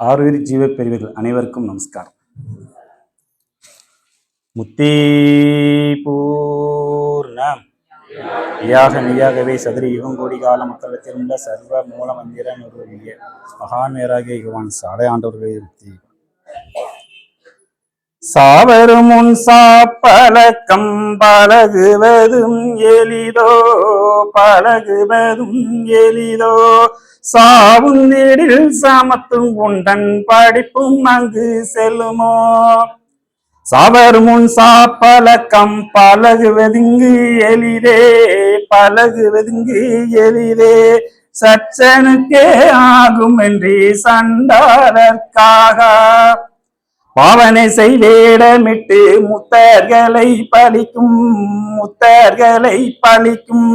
ஆறுயிர் ஜீவ பிரிவுகள் அனைவருக்கும் நமஸ்காரம். முத்தே பூர்ணம் யாக நியாகவே சதுர யுகம் கோடி கால மக்களத்திலுள்ள சர்வ மூல மந்திர நிறுவிய மகான் மேராகிய யுவான் சாலை ஆண்டவர்களே முக்தி சாவரும் முன் சாப்பழக்கம் பழகுவதும் எளிதோ பழகுவதும் எளிதோ. சாவும் நீடில் சமத்தும் உண்டன் படிப்பும் அங்கு செல்லுமோ. சாவர் முன் சாப்பழக்கம் பழகுவதுங்கு எளிதே பழகுவதுங்கு எளிதே. சச்சனுக்கே ஆகும் என்று சண்டாளர்க்காக பாவனை செய்வேடமிட்டு முத்தர்களை பலிக்கும் முத்தர்களை பலிக்கும்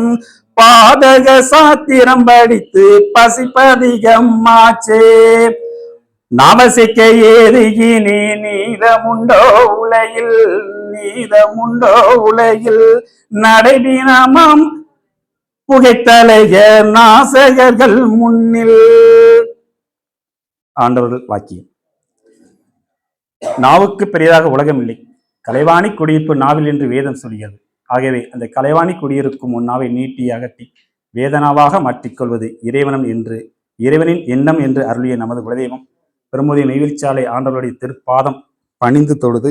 பாதக சாத்திரம் படித்து பசிப்பதிகம் ஆச்சே. நவசிக்க ஏறுகினே நீதமுண்டோ உலகில் நீதமுண்டோ உலகில் நடைபினமாம் புகைத்தலைய நாசகர்கள் முன்னில். ஆண்டவர்கள் வாக்கியம். நாவுக்கு பெரியதாக உலகம் இல்லை கலைவாணி குடியிருப்பு நாவில் என்று வேதம் சொல்கிறது. ஆகவே அந்த கலைவாணி குடியிருக்கும் உன் நாவை நீட்டி அகட்டி வேதனாவாக மாற்றிக்கொள்வது இறைவனம் என்று இறைவனின் எண்ணம் என்று அருளிய நமது குலதெய்வம் பெருமுதிய நெய்வெளிச்சாலை ஆண்டவருடைய திருப்பாதம் பணிந்து தொழுது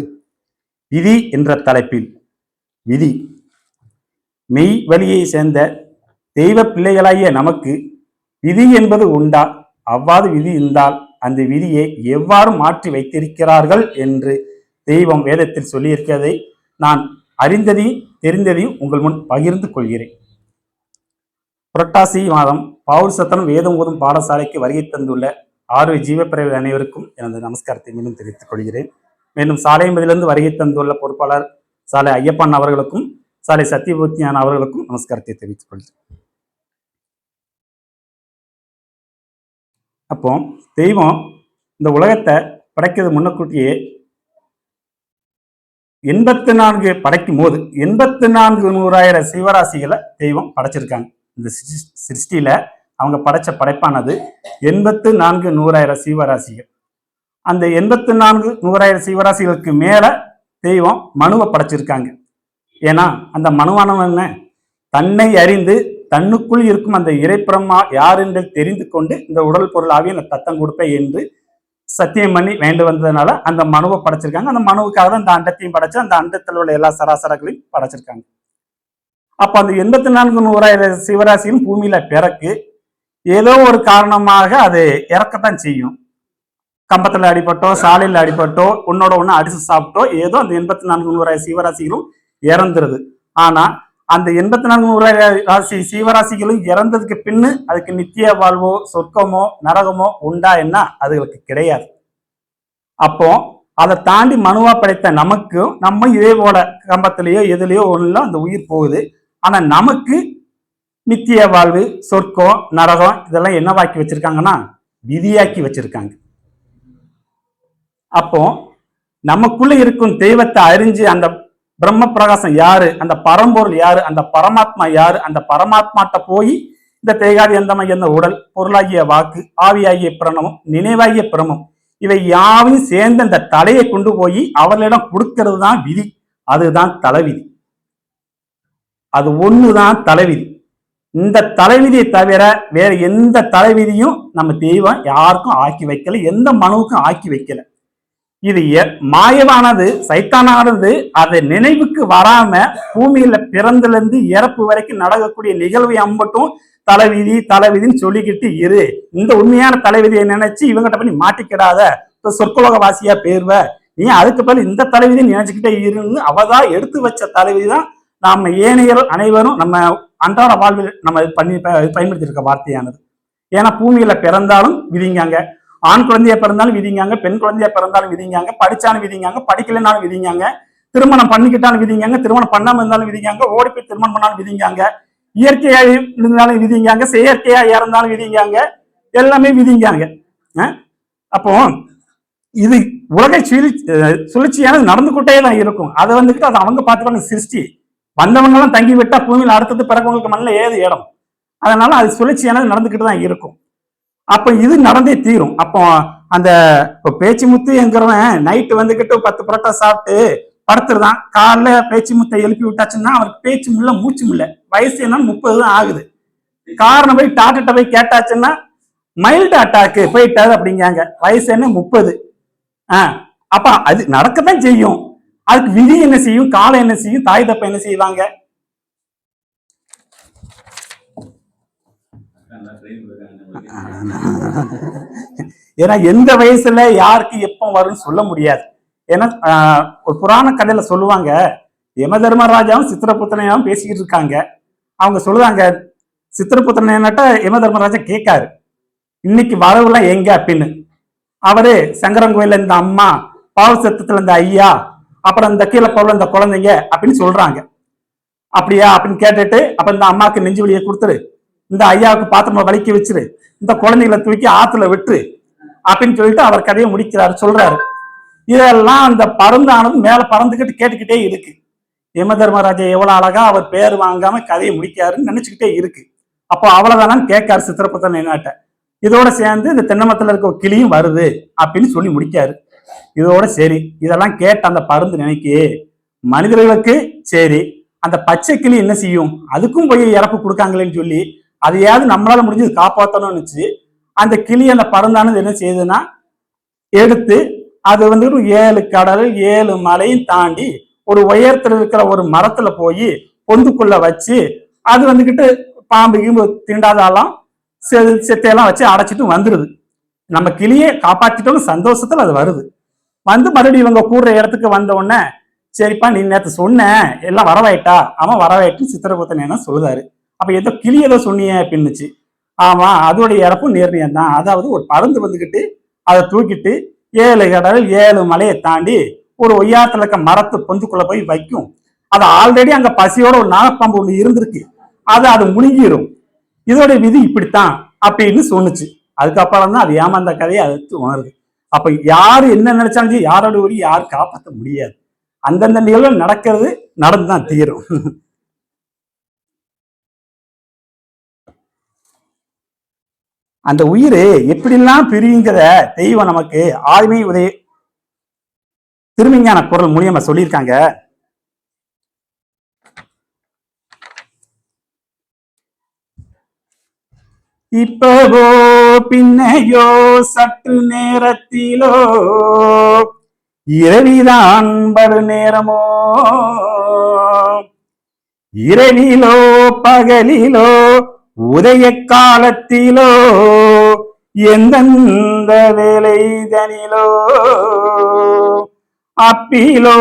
விதி என்ற தலைப்பில் விதி மெய் வழியை சேர்ந்த தெய்வ பிள்ளைகளாகிய நமக்கு விதி என்பது உண்டா? அவ்வாறு விதி இருந்தால் அந்த விதியை எவ்வாறு மாற்றி வைத்திருக்கிறார்கள் என்று தெய்வம் வேதத்தில் சொல்லியிருக்கிறதை நான் அறிந்ததையும் தெரிந்ததையும் உங்கள் முன் பகிர்ந்து கொள்கிறேன். புரட்டாசி மாதம் பவுர் சத்தனம் வேதம் ஓதும் பாடசாலைக்கு வருகை தந்துள்ள ஆறு ஜீவப்பிரிவு அனைவருக்கும் எனது நமஸ்காரத்தை மீண்டும் தெரிவித்துக் கொள்கிறேன். மேலும் சாலையம்பதிலிருந்து வருகை தந்துள்ள பொறுப்பாளர் சாலை ஐயப்பன் அவர்களுக்கும் சாலை சத்தியபூர்த்தியான அவர்களுக்கும் நமஸ்காரத்தை தெரிவித்துக் கொள்கிறேன். அப்போ தெய்வம் இந்த உலகத்தை படைக்கிறது முன்னக்கூட்டியே எண்பத்தி நான்கு படைக்கும் போது எண்பத்தி நான்கு நூறாயிரம் சிவராசிகளை தெய்வம் படைச்சிருக்காங்க. இந்த சிருஷ்டியில அவங்க படைச்ச படைப்பானது எண்பத்து நான்கு நூறாயிரம் சிவராசிகள். அந்த எண்பத்து நான்கு நூறாயிரம் சிவராசிகளுக்கு மேல தெய்வம் மனுவை படைச்சிருக்காங்க. ஏன்னா அந்த மனுவானவன் என்ன? தன்னை அறிந்து தன்னுக்குள் இருக்கும் அந்த இறைப்பிரமா யார் என்று தெரிந்து கொண்டு இந்த உடல் பொருளாகவே நான் தத்தம் கொடுப்பேன் என்று சத்தியம் பண்ணி வேண்டு வந்ததுனால அந்த மனுவை படைச்சிருக்காங்க. அந்த மனுவுக்காக தான் அந்த அண்டத்தையும் படைச்சு அந்த அண்டத்தில் உள்ள எல்லா சராசரங்களையும் படைச்சிருக்காங்க. அப்ப அந்த எண்பத்தி நான்கு நூறாயிரம் சிவராசியும் பூமியில பிறக்கு ஏதோ ஒரு காரணமாக அது இறக்கத்தான் செய்யும். கம்பத்துல அடிபட்டோ சாலையில் அடிபட்டோ உன்னோட ஒன்று அடிச்சு சாப்பிட்டோ ஏதோ அந்த எண்பத்தி நான்கு நூறாயிரம் சிவராசிகளும் இறந்துருது. ஆனா அந்த எண்பத்தி நான்கு ராசி சீவராசிகளும் இறந்ததுக்கு பின்னு அதுக்கு நித்திய வாழ்வோ சொர்க்கமோ நரகமோ உண்டா என்ன? அதுகளுக்கு கிடையாது. அப்போ அதை தாண்டி மனுவா படைத்த நமக்கும் நம்ம இதே போல கம்பத்திலேயோ எதுலேயோ ஒண்ணுல அந்த உயிர் போகுது. ஆனா நமக்கு நித்திய வாழ்வு சொர்க்கம் நரகம் இதெல்லாம் என்னவாக்கி வச்சிருக்காங்கன்னா விதியாக்கி வச்சிருக்காங்க. அப்போ நமக்குள்ள இருக்கும் தெய்வத்தை அறிஞ்சு அந்த பிரம்ம பிரகாசம் யாரு? அந்த பரம்பொருள் யாரு? அந்த பரமாத்மா யாரு? அந்த பரமாத்மாட்ட போய் இந்த தேகாதி எந்தமாகிய என்ற உடல் பொருளாகிய வாக்கு ஆவியாகிய பிரணமம் நினைவாகிய பிரமம் இவை யாவையும் சேர்ந்து அந்த தலையை கொண்டு போய் அவர்களிடம் கொடுக்கிறது தான் விதி. அதுதான் தலைவிதி. அது ஒண்ணுதான் தலைவிதி. இந்த தலைவிதியை தவிர வேற எந்த தலைவிதியும் நம்ம தெய்வம் யாருக்கும் ஆக்கி வைக்கல எந்த மனுவுக்கும் ஆக்கி வைக்கல. இது எ- மாயமானது சைத்தானானது அதை நினைவுக்கு வராம பூமியில பிறந்துல இருந்து இறப்பு வரைக்கும் நடக்கக்கூடிய நிகழ்வை அம்பட்டும் தலைவிதி தலைவிதின்னு சொல்லிக்கிட்டு இரு. இந்த உண்மையான தலைவிதியை நினைச்சு இவங்கிட்ட பண்ணி மாட்டிக்கிடாத. இப்ப வாசியா பேர்வ. நீ அதுக்கு பதில் இந்த தலைவிதி நினைச்சுக்கிட்டே இருந்து அவதான் எடுத்து வச்ச தலைவிதி தான் நாம ஏனையர் அனைவரும் நம்ம அன்றாட வாழ்வில் நம்ம பண்ணி பயன்படுத்தி இருக்க வார்த்தையானது. ஏன்னா பூமியில பிறந்தாலும் விதிங்காங்க ஆண் குழந்தையா பிறந்தாலும் விதிங்காங்க பெண் குழந்தையா பிறந்தாலும் விதிங்காங்க படிச்சாலும் விதிங்காங்க படிக்கலைனாலும் விதிங்காங்க திருமணம் பண்ணிக்கிட்டாலும் விதிங்காங்க திருமணம் பண்ணாம இருந்தாலும் விதிங்காங்க ஓடி போய் திருமணம் பண்ணாலும் விதிங்காங்க இயற்கையா இருந்தாலும் விதிங்காங்க செயற்கையா இறந்தாலும் விதிங்காங்க எல்லாமே விதிங்காங்க அப்போ இது உலக சுழி- சுழற்சியானது சுழற்சியானது நடந்துகிட்டே தான் இருக்கும். அதை வந்துட்டு அதை அவங்க பார்த்துப்பாங்க சிருஷ்டி. வந்தவங்க எல்லாம் தங்கி விட்டா பூமியில் அடுத்தது பிறக்கவங்களுக்கு மண்ணில் ஏது இடம்? அதனால அது சுழற்சியானது நடந்துகிட்டு தான் இருக்கும். அப்ப இது நடந்தே தீரும். அப்போ அந்த இப்போ பேச்சு முத்துங்கிறவன் நைட்டு வந்துகிட்டு பத்து புரோட்டா சாப்பிட்டு படுத்துருதான். காலைல பேச்சு முத்தை எழுப்பி விட்டாச்சுன்னா அவருக்கு பேச்சு முல்ல மூச்சு முல்ல வயசு என்ன முப்பது தான் ஆகுது. காரணம் போய் டாக்டர்கிட்ட போய் கேட்டாச்சுன்னா மைல்டு அட்டாக்கு போயிட்டாரு அப்படிங்காங்க வயசு என்ன முப்பது. ஆஹ் அப்ப அது நடக்கத்தான் செய்யும். அதுக்கு விதி என்ன செய்யும்? காலம் என்ன செய்யும்? தாய் தப்ப என்ன செய்வாங்க? ஏன்னா எந்த வயசுல யாருக்கு எப்போ வரும்னு சொல்ல முடியாது. ஏன்னா ஒரு புராண கதையில சொல்லுவாங்க யம தர்மராஜாவும் சித்திரபுத்திரனையாவும் பேசிக்கிட்டு இருக்காங்க. அவங்க சொல்லுவாங்க சித்திரபுத்திரன் என்னட்ட யம தர்மராஜா கேட்காரு. இன்னைக்கு வரவுலாம் எங்க? அப்படின்னு. அவரு சங்கரன் கோயில்ல இந்த அம்மா பாவ சத்தத்துல இந்த ஐயா அப்புறம் இந்த கீழே போல இந்த குழந்தைங்க அப்படின்னு சொல்றாங்க. அப்படியா? அப்படின்னு கேட்டுட்டு அப்ப இந்த அம்மாக்கு நெஞ்சு வலியை கொடுத்துரு. இந்த ஐயாவுக்கு பாத்திரமா வலிக்க வச்சிரு. இந்த குழந்தைகளை தூக்கி ஆத்துல விட்டுரு. அப்படின்னு சொல்லிட்டு அவர் கதையை முடிக்கிறாரு சொல்றாரு. இதெல்லாம் அந்த பருந்தானது மேல பறந்துகிட்டு கேட்டுக்கிட்டே இருக்கு. யம தர்மராஜா எவ்வளவு அழகா அவர் பேர் வாங்காம கதையை முடிக்காருன்னு நினைச்சுக்கிட்டே இருக்கு. அப்போ அவ்வளவுதானான்னு கேட்காரு சித்திரப்பத்தன் என்னாட்ட இதோட சேர்ந்து இந்த தென்னமத்துல இருக்க கிளியும் வருது அப்படின்னு சொல்லி முடிக்காரு இதோட சரி இதெல்லாம் கேட்ட அந்த பருந்து நினைக்கே. மனிதர்களுக்கு சரி அந்த பச்சை கிளி என்ன செய்யும்? அதுக்கும் போய் இறப்பு கொடுக்காங்களேன்னு சொல்லி அதையாவது நம்மளால முடிஞ்சது காப்பாற்றணும்னு காப்பாற்றணும்னுச்சு அந்த கிளி அந்த பருந்தானது என்ன செய்யுதுன்னா எடுத்து அது வந்து ஏழு கடல் ஏழு மலையும் தாண்டி ஒரு உயரத்துல இருக்கிற ஒரு மரத்துல போய் பொந்துக்குள்ள வச்சு அது வந்துக்கிட்டு பாம்பு கீம்பு திண்டாதாலாம் செத்தையெல்லாம் வச்சு அடைச்சிட்டு வந்துருது. நம்ம கிளியை காப்பாத்திட்டோம் சந்தோஷத்துல அது வருது. வந்து மறுபடியும் இவங்க கூடுற இடத்துக்கு வந்த உடனே சரிப்பா நீ நேற்று சொன்ன எல்லாம் வரவாயிட்டா அவன் வரவாயிட்டு சித்திரகுத்தன் என்ன சொல்லுதாரு. அப்போ ஏதோ கிளி ஏதோ சொன்னியே அப்படின்னுச்சு ஆமா அதோடைய இறப்பும் நேர்மையம் தான். அதாவது ஒரு பருந்து வந்துக்கிட்டு அதை தூக்கிட்டு ஏழு கடல் ஏழு மலையை தாண்டி ஒரு ஒய்யாத்துல இருக்க மரத்து பொந்துக்குள்ளே போய் வைக்கும். அது ஆல்ரெடி அங்கே பசியோட ஒரு நாகப்பாம்பு ஒன்று இருந்திருக்கு. அது அது முழுங்கிடும் இதோட விதி இப்படித்தான் அப்படின்னு சொன்னுச்சு. அதுக்கப்புறம் தான் அது ஏமாந்த கதையை அது உணருது. அப்போ யார் என்ன நினைச்சாலும் யாரோட உரி யாரும் காப்பாற்ற முடியாது. அந்தந்த நிகழ்வு நடக்கிறது நடந்து தான் தீரும். அந்த உயிர் எப்படிலாம் பிரியுங்கிற தெய்வம் நமக்கு ஆழ்மை உதய திருவிஞ்ஞான குரல் மூலியமா சொல்லியிருக்காங்க. இப்பவோ பின்னையோ சற்று நேரத்திலோ இரவிதான் பரு நேரமோ இரவிலோ பகலிலோ உதய காலத்திலோ எந்தெந்த வேலைதனிலோ அப்பிலோ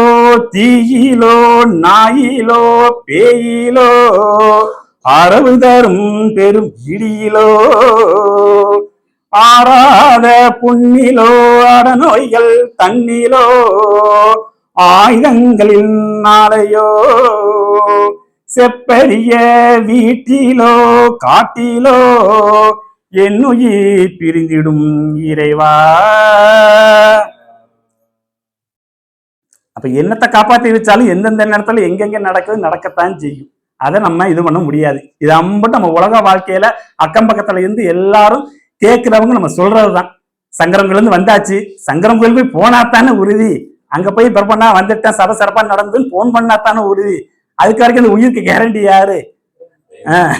தீயிலோ நாயிலோ பேயிலோ அரவு தரும் பெரும் இடியிலோ ஆறாத புண்ணிலோ அடநோய்கள் தண்ணிலோ ஆயுதங்களின் நாளையோ செப்பரிய வீட்டிலோ காட்டிலோ என்னுயிர் பிரிந்திடும் இறைவா. அப்ப என்னத்தை காப்பாத்தி வச்சாலும் எந்தெந்த நேரத்துல எங்கெங்க நடக்குது நடக்கத்தான் செய்யும். அதை நம்ம இது பண்ண முடியாது. இது அம்பட்டு நம்ம உலக வாழ்க்கையில அக்கம் பக்கத்துல இருந்து எல்லாரும் கேட்கிறவங்க நம்ம சொல்றதுதான். சங்கரங்கள்ல இருந்து வந்தாச்சு. சங்கரம் கோயில் போய் போனா தானே உறுதி. அங்க போய் பிறப்பண்ணா வந்துட்டேன் சர சிறப்பா நடந்துன்னு போன் பண்ணா தானே உறுதி. அதுக்கு வரைக்கும் அந்த உயிருக்கு கேரண்டி யாரு? ஆஹ்.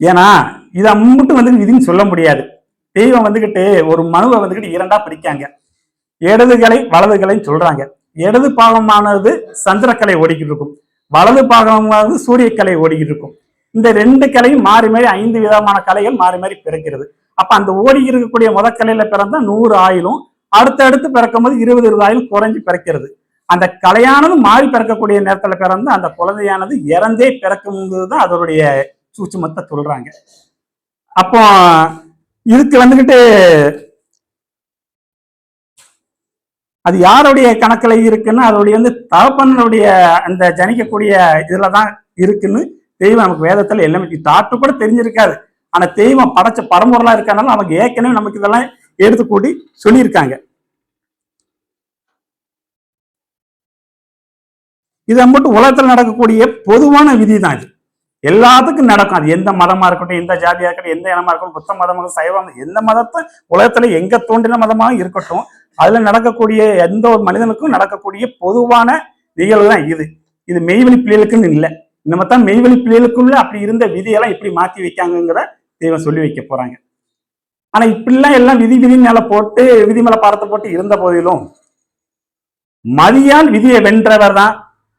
ஏன்னா இதை மட்டும் வந்து விதின்னு சொல்ல முடியாது. தெய்வம் வந்துகிட்டு ஒரு மனுவை வந்துகிட்டு இரண்டா பிடிக்காங்க இடதுகளை வலதுகளைன்னு சொல்றாங்க. இடது பாகமானது சந்திரக்கலை ஓடிக்கிட்டு இருக்கும். வலது பாகமானது சூரியக்கலை ஓடிக்கிட்டு இருக்கும். இந்த ரெண்டு கலையும் மாறி மாறி ஐந்து விதமான கலைகள் மாறி மாறி பிறக்கிறது அப்ப அந்த ஓடி இருக்கக்கூடிய முத கலையில பிறந்தா நூறு ஆயிலும் அடுத்தடுத்து பிறக்கும் போது இருபது இருபது ஆயிலும் குறைஞ்சு பிறக்கிறது. அந்த கலையானது மாறி பிறக்கக்கூடிய நேரத்துல பிறந்து அந்த குழந்தையானது இறந்தே பிறக்கும் தான் அதனுடைய சூட்சுமத்தை சொல்றாங்க. அப்போ இதுக்கு வந்துகிட்டு அது யாருடைய கணக்கில் இருக்குன்னு அதோடைய வந்து தகப்பனுடைய அந்த ஜனிக்கக்கூடிய இதுல தான் இருக்குன்னு தெய்வம் நமக்கு வேதத்துல எல்லாமே தாட்டு கூட தெரிஞ்சிருக்காது. ஆனா தெய்வம் படைச்ச பரம்பொருளா இருக்கனால நமக்கு ஏற்கனவே நமக்கு இதெல்லாம் எடுத்து கூட்டி சொல்லியிருக்காங்க. இது மட்டும் உலகத்துல நடக்கக்கூடிய பொதுவான விதி தான் இது. எல்லாத்துக்கும் நடக்கும். அது எந்த மதமா இருக்கட்டும் எந்த ஜாதியா இருக்கட்டும் எந்த இனமா இருக்கட்டும் புத்த மதமாக சைவம் எந்த மதத்தை உலகத்துல எங்க தோன்றின மதமாக இருக்கட்டும் அதுல நடக்கக்கூடிய எந்த ஒரு மனிதனுக்கும் நடக்கக்கூடிய பொதுவான நிகழ்வு தான் இது. இது மெய்வெளி பிள்ளைகளுக்குன்னு இல்லை. நம்ம தான் மெய்வெளி பிள்ளைகளுக்குள்ள அப்படி இருந்த விதியெல்லாம் இப்படி மாத்தி வைக்காங்கங்கிற தெய்வம் சொல்லி வைக்க போறாங்க. ஆனா இப்படிலாம் எல்லாம் விதி விதி மேல போட்டு விதி மேல பாரத்தை போட்டு இருந்த போதிலும் மதியால் விதியை வென்றவர் தான்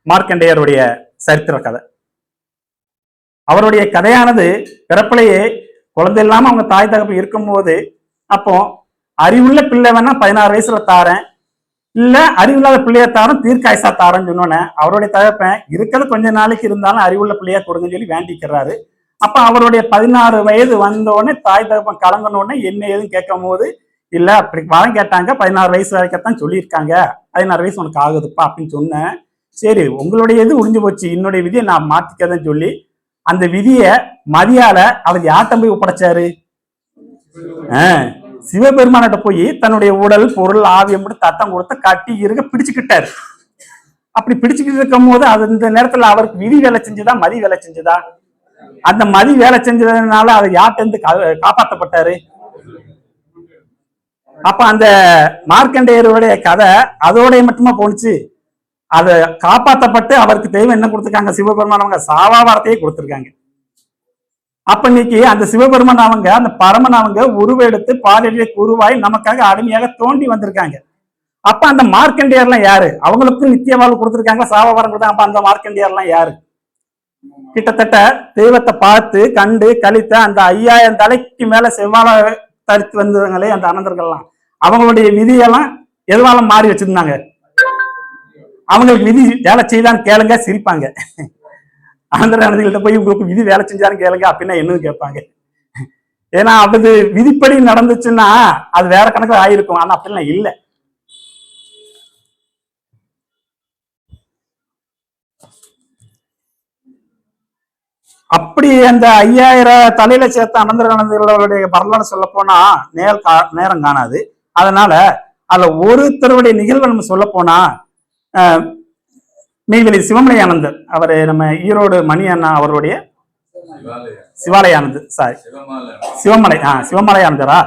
மார்க்கண்டேயருடைய சரித்திர கதை. அவருடைய கதையானது பிறப்பிலேயே குழந்தை இல்லாம அவங்க தாய் தகப்பு இருக்கும்போது அப்போ அறிவுள்ள பிள்ளை வேணா பதினாறு வயசுல தாரேன். இல்ல அறிவில்லாத பிள்ளைய தாரம் தீர்க்காயசா தாரேன்னு சொன்னோன்னே அவருடைய தகப்பன் இருக்கிறது கொஞ்ச நாளைக்கு இருந்தாலும் அறிவுள்ள பிள்ளையா கொடுங்கன்னு சொல்லி வேண்டிக்கிறாரு. அப்ப அவருடைய பதினாறு வயது வந்தோடனே தாய் தகப்பன் கலங்கினோடனே என்ன ஏதுன்னு கேட்கும் போது இல்ல அப்படி வரம் கேட்டாங்க. பதினாறு வயசு வரைக்கும் சொல்லியிருக்காங்க. பதினாறு வயசு உனக்கு ஆகுதுப்பா அப்படின்னு சொன்னேன். சரி உங்களுடைய இது உறிஞ்சு போச்சு. என்னுடைய விதியை நான் மாத்திக்கதன்னு சொல்லி அந்த விதியை மதியால அவர் யார்கிட்ட போய் ஒப்படைச்சாரு? ஆஹ் சிவபெருமானிட்ட போய் தன்னுடைய உடல் பொருள் ஆவியம் தத்தம் கொடுத்து கட்டி இருக்க பிடிச்சுக்கிட்டாரு. அப்படி பிடிச்சுக்கிட்டு இருக்கும் போது அது இந்த நேரத்துல அவருக்கு விதி வேலை செஞ்சுதா மதி வேலை செஞ்சுதா? அந்த மதி வேலை செஞ்சதுனால அவர் யார்கிட்ட இருந்து கா- காப்பாத்தப்பட்டாரு? அப்ப அந்த மார்க்கண்டேயருடைய கதை அதோடைய மட்டுமா போணுச்சு? அதை காப்பாத்தப்பட்டு அவருக்கு தெய்வம் என்ன கொடுத்துருக்காங்க? சிவபெருமான் அவங்க சாவா வார்த்தையே கொடுத்துருக்காங்க. அப்ப இன்னைக்கு அந்த சிவபெருமன் அவங்க அந்த பரமன் அவங்க உருவெடுத்து பாலியலை உருவாய் நமக்காக அடிமையாக தோண்டி வந்திருக்காங்க. அப்ப அந்த மார்க்கண்டியர்லாம் யாரு? அவங்களுக்கும் நித்திய வாழ்வு கொடுத்துருக்காங்க சாவ வரம் கொடுத்தாங்க அப்ப அந்த மார்க்கண்டியர்லாம் யாரு? கிட்டத்தட்ட தெய்வத்தை பார்த்து கண்டு கழித்த அந்த ஐயாயிரம் தலைக்கு மேல செவ்வாழ தரித்து வந்தவங்களே அந்த அனந்தர்கள்லாம். அவங்களுடைய விதியெல்லாம் எதுவால மாறி வச்சிருந்தாங்க. அவங்களுக்கு விதி வேலை செய்தான்னு கேளுங்க சிரிப்பாங்க. அனந்தர் அனதிகள்கிட்ட போய் உங்களுக்கு விதி வேலை செஞ்சான்னு கேளுங்க அப்படின்னா என்னன்னு கேட்பாங்க. ஏன்னா அது விதிப்படி நடந்துச்சுன்னா அது வேற கணக்கில் ஆயிருக்கும். ஆனா அப்படிலாம் இல்லை. அப்படி அந்த ஐயாயிரம் தலையில சேர்த்த அனந்தரானந்தர்களுடைய வரலாறு சொல்ல போனா நேர் கா- நேரம் காணாது. அதனால அதுல ஒருத்தருடைய நிகழ்வு நம்ம சொல்ல போனா மெய்வெளி சிவமலை ஆனந்தர் அவர் நம்ம ஈரோடு மணி அண்ணா அவருடைய சிவாலய ஆனந்தர் சாரி. சிவமலை ஆ சிவமலை ஆனந்தரா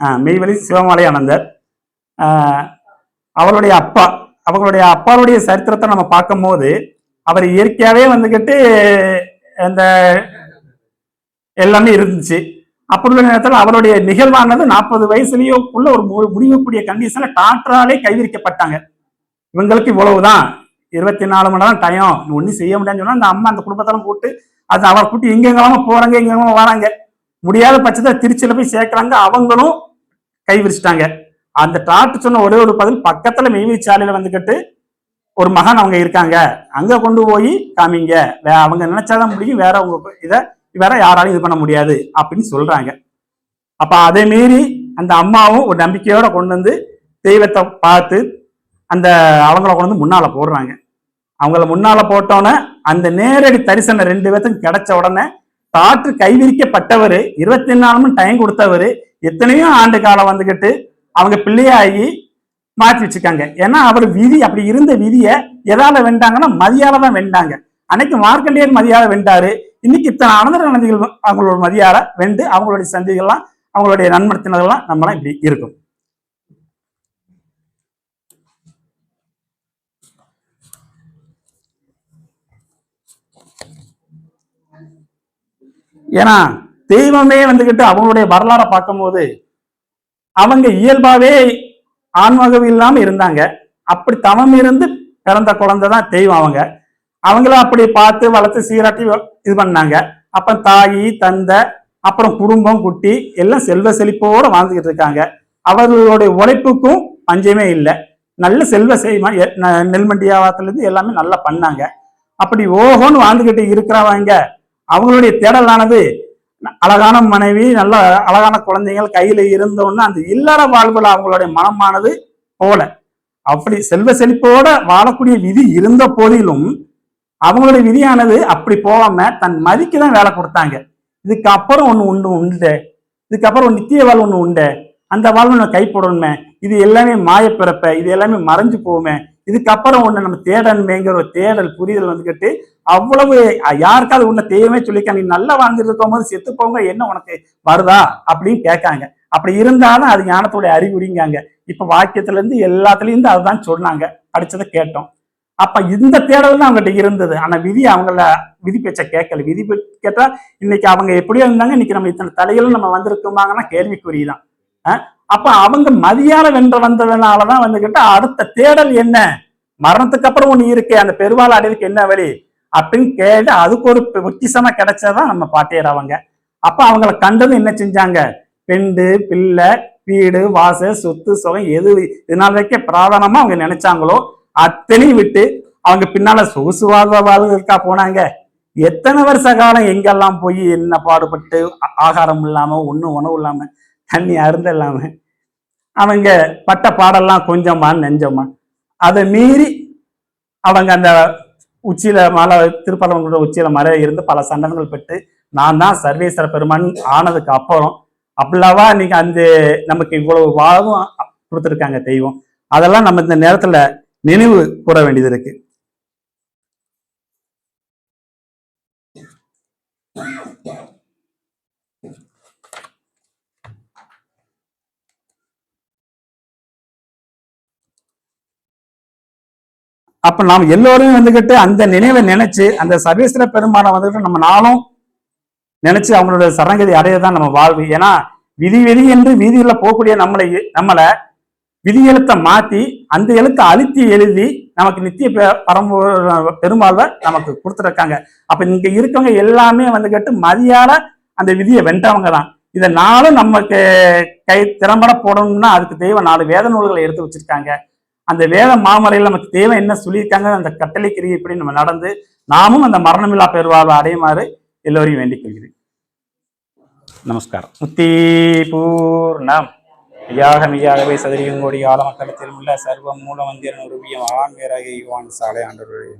ஆ மெய்வெளி சிவமலை ஆனந்தர் அவருடைய அப்பா அவர்களுடைய அப்பாவுடைய சரித்திரத்தை நம்ம பார்க்கும்போது அவர் இயற்கையாவே வந்துக்கிட்டு அந்த எல்லாமே இருந்துச்சு. அப்படி உள்ள நேரத்தில் அவருடைய நிகழ்வானது நாற்பது வயசுலயோக்குள்ள ஒரு மு- முடியக்கூடிய கண்டிஷன்ல டாக்டராலே கைவிரிக்கப்பட்டாங்க. இவங்களுக்கு இவ்வளவுதான். இருபத்தி நாலு மணி நேரம் டயம் ஒன்றும் செய்ய முடியாதுன்னு சொன்னா அந்த அம்மா அந்த குடும்பத்தெல்லாம் கூட்டு அது அவரை கூட்டி எங்கெங்கெல்லாம போறாங்க எங்கெங்கெல்லாம வராங்க. முடியாத பட்சத்தில் திருச்சியில போய் சேர்க்குறாங்க அவங்களும் கைவிரிச்சிட்டாங்க. அந்த டாக்டர் சொன்ன ஒரே ஒரு பதில் பக்கத்துல மெய்வீச்சாலையில வந்துகிட்டு ஒரு மகன் அவங்க இருக்காங்க. அங்க கொண்டு போய் காமிங்க. அவங்க நினைச்சாதான் முடியும். வேற அவங்க இதை வேற யாராலையும் இது பண்ண முடியாது அப்படின்னு சொல்றாங்க. அப்ப அதே மீறி அந்த அம்மாவும் ஒரு நம்பிக்கையோட கொண்டு வந்து தெய்வத்தை பார்த்து அந்த அவங்கள கொண்டு வந்து முன்னால போடுறாங்க. அவங்கள முன்னால போட்டோன்னே அந்த நேரடி தரிசனம் ரெண்டு பேர்த்துக்கும் கிடைச்ச உடனே டாக்டர் கைவிரிக்கப்பட்டவர் இருபத்தி நாலு மணி டைம் கொடுத்தவர் எத்தனையோ ஆண்டு காலம் வந்துகிட்டு அவங்க பிள்ளையாகி மாற்றி வச்சுக்காங்க ஏன்னா அவர் விதி அப்படி இருந்த விதியை எதால வெண்டாங்கன்னா மதியால தான் வெண்டாங்க அன்னைக்கு மார்க்கண்டேயர் மதியால வெண்டாரு இன்னைக்கு இத்தனை அனந்தர நந்திகள் அவங்களோட மதியால வெண்டு அவங்களுடைய சந்திகள்லாம் அவங்களுடைய நன்மத்தினதெல்லாம் நம்மளாம் இப்படி இருக்கும். ஏன்னா தெய்வமே வந்துகிட்டு அவங்களுடைய வரலாறை பார்க்கும்போது அவங்க இயல்பாவே ஆன்மகம் இல்லாம இருந்தாங்க. அப்படி தவம் இருந்து பிறந்த குழந்தை தான் தெய்வம் அவங்க. அவங்கள அப்படி பார்த்து வளர்த்து சீராட்டி இது பண்ணாங்க. அப்ப தாயி தந்தை அப்புறம் குடும்பம் குட்டி எல்லாம் செல்வ செழிப்போட வாழ்ந்துகிட்டு இருக்காங்க. அவர்களுடைய உழைப்புக்கும் பஞ்சமே இல்லை. நல்ல செல்வ செய்மா நெல்மண்டி வியாபாரத்துல எல்லாமே நல்லா பண்ணாங்க. அப்படி ஓஹோன்னு வாழ்ந்துகிட்டு இருக்கிறவங்க அவங்களுடைய தேடலானது அழகான மனைவி நல்ல அழகான குழந்தைகள் கையில இருந்தோன்னு அந்த இல்லற வாழ்வுல அவங்களுடைய மனமானது போல அப்படி செல்வ செழிப்போட வாழக்கூடிய விதி இருந்த போதிலும் அவங்களுடைய விதியானது அப்படி போகாம தன் மதிக்கு தான் வேலை கொடுத்தாங்க. இதுக்கப்புறம் ஒண்ணு உண்டு உண்டு இதுக்கப்புறம் ஒரு நித்திய வாழ்வு ஒண்ணு உண்டு. அந்த வாழ்வு நம்ம கைப்படணுமே. இது எல்லாமே மாயப்பிறப்ப இது எல்லாமே மறைஞ்சு போகுமே. இதுக்கப்புறம் ஒண்ணு நம்ம தேடணுமேங்கிற ஒரு தேடல் புரிதல் வந்துகிட்டு அவ்வளவு யாருக்காவது உன்ன தெய்வமே சொல்லிக்க நீ நல்லா வாழ்ந்துட்டு இருக்கும் போது செத்து போங்க என்ன உனக்கு வருதா அப்படின்னு கேட்காங்க. அப்படி இருந்தாலும் அது ஞானத்துடைய அறிகுறிங்காங்க. இப்ப வாக்கியத்துல இருந்து எல்லாத்துலயும் இருந்து அதுதான் சொன்னாங்க. படிச்சதை கேட்டோம். அப்ப இந்த தேடல் தான் அவங்ககிட்ட இருந்தது. ஆனா விதி அவங்கள விதி பேச்ச கேட்கல. விதி கேட்டா இன்னைக்கு அவங்க எப்படியோ இருந்தாங்க இன்னைக்கு நம்ம இத்தனை தலைகளும் நம்ம வந்திருக்கோமாங்கன்னா கேள்விக்குறிதான். அப்ப அவங்க மதியால வென்ற வந்ததுனாலதான் வந்து கேட்டா அடுத்த தேடல் என்ன? மரணத்துக்கு அப்புறம் ஒண்ணு இருக்கே அந்த பெருவாள் அடைவுக்கு என்ன வழி? அப்படின்னு கேட்டு அதுக்கு ஒரு பொக்கிசமா கிடைச்சதான் நம்ம பாட்டியர் அவங்க. அப்ப அவங்கள கண்டதும் என்ன செஞ்சாங்க? பெண்டு பிள்ளை வீடு வாசு சொத்து சுகம் எது இதனால வரைக்கும் பிராதானமா அவங்க நினைச்சாங்களோ அத்தனையும் விட்டு அவங்க பின்னால சொகுசு வாழ்வ வாழ்வதற்கா போனாங்க. எத்தனை வருஷ காலம் எங்கெல்லாம் போய் என்ன பாடுபட்டு ஆகாரம் இல்லாம ஒன்றும் உணவு இல்லாம தண்ணி அருந்த இல்லாம அவங்க பட்ட பாடெல்லாம் கொஞ்சமா நெஞ்சமா அதை மீறி அவங்க அந்த உச்சியில மலை திருப்பரங்குன்ற உச்சியில மலை இருந்து பல சண்டனங்கள் பெற்று நான் தான் சர்வேஸ்வர பெருமான் ஆனதுக்கு அப்புறம் அப்படிலாவா இன்னைக்கு அந்த நமக்கு இவ்வளவு வாழ்வும் கொடுத்துருக்காங்க தெய்வம். அதெல்லாம் நம்ம இந்த நேரத்துல நினைவு கூற வேண்டியது இருக்கு. அப்ப நாம் எல்லோரும் வந்துகிட்டு அந்த நினைவை நினைச்சு அந்த சர்வேஸ்வர பெருமானை வந்துகிட்டு நம்ம நாளும் நினைச்சு அவங்களோட சரணகதி அடையதான் நம்ம வாழ்வு. ஏன்னா விதி விதி என்று வீதியில போகக்கூடிய நம்மளை நம்மளை விதி எழுத்தை மாத்தி அந்த எழுத்தை அழுத்தி எழுதி நமக்கு நித்திய பெ- பரம்பு பெருமாள்வை நமக்கு கொடுத்துருக்காங்க. அப்ப இங்க இருக்கவங்க எல்லாமே வந்து கேட்டு மதியால அந்த விதியை வென்றவங்க தான். இதை நாளும் நமக்கு கை திறம்பட போடணும்னா அதுக்கு தெய்வம் நாலு வேத நூல்களை எடுத்து வச்சிருக்காங்க. அந்த வேத மாமறையில் நமக்கு தேவை என்ன சொல்லியிருக்காங்க அந்த கட்டளை இப்படி நம்ம நடந்து நாமும் அந்த மரணமில்லா பெருவாழ்வை அடையுமாறு எல்லோரையும் வேண்டிக் கொள்கிறேன். நமஸ்காரம். முத்தி பூர்ணம். மெய்யாக மெய்யாகவே சதுரியங்கோடி ஆலமக்கலத்தில் உள்ள சர்வம் மூலமந்திரன் உருவியம் ஆண் வேறாக யுவான் சாலை ஆண்டவருடைய